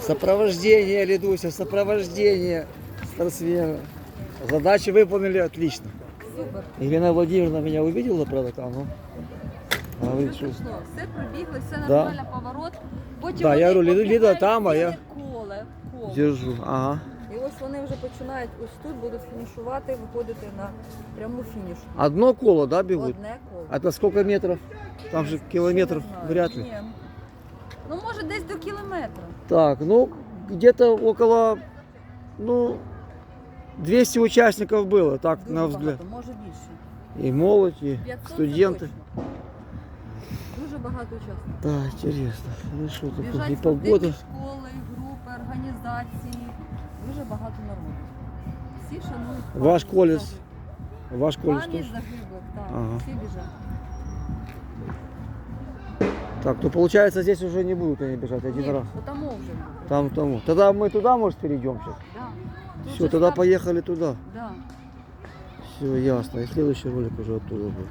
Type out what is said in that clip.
Сопровождение, Лидуся, сопровождение спортсмена. Задачи выполнили отлично. Супер. Елена Владимировна меня увидела, правда, там, ну, говорит, Все что... пройшло, все пробігли, все Да. нормально, поворот. Потім Да, я вони говорю, Ліда- побігають Ліда там, а ціле я- коле, коло. Держу, ага. І ось вони вже починають ось тут, будуть фінішувати, виходити на пряму фінішу. Одно коло, да, бегут? Одне коло. А Это сколько метров? Там же километров Не знаю. вряд ли. Ні. Ну, може, десь до кілометра. Так, ну, где-то около, ну, 200 участников было, так, Дуже на взгляд. багато, може більше. И молодь, и 500 це студенты. точно. Дуже багато учасників. Да, интересно. Ну что такое? Біжать И спортивні погода. школи, групи, організації. Дуже багато народу. Всі шанують Ваш пам'ять колес загиблих. Ваш колледж Пам'ять тоже? загиблих, так. Ага. Всі біжать. Так, то получается здесь уже не будут они бежать один Ні, раз. Потому вже. буде. Там тому. Тогда мы туда, может, перейдем сейчас? Да. Тут Все, же тогда старт- поехали туда. Да. Все, ясно. И следующий ролик уже оттуда будет.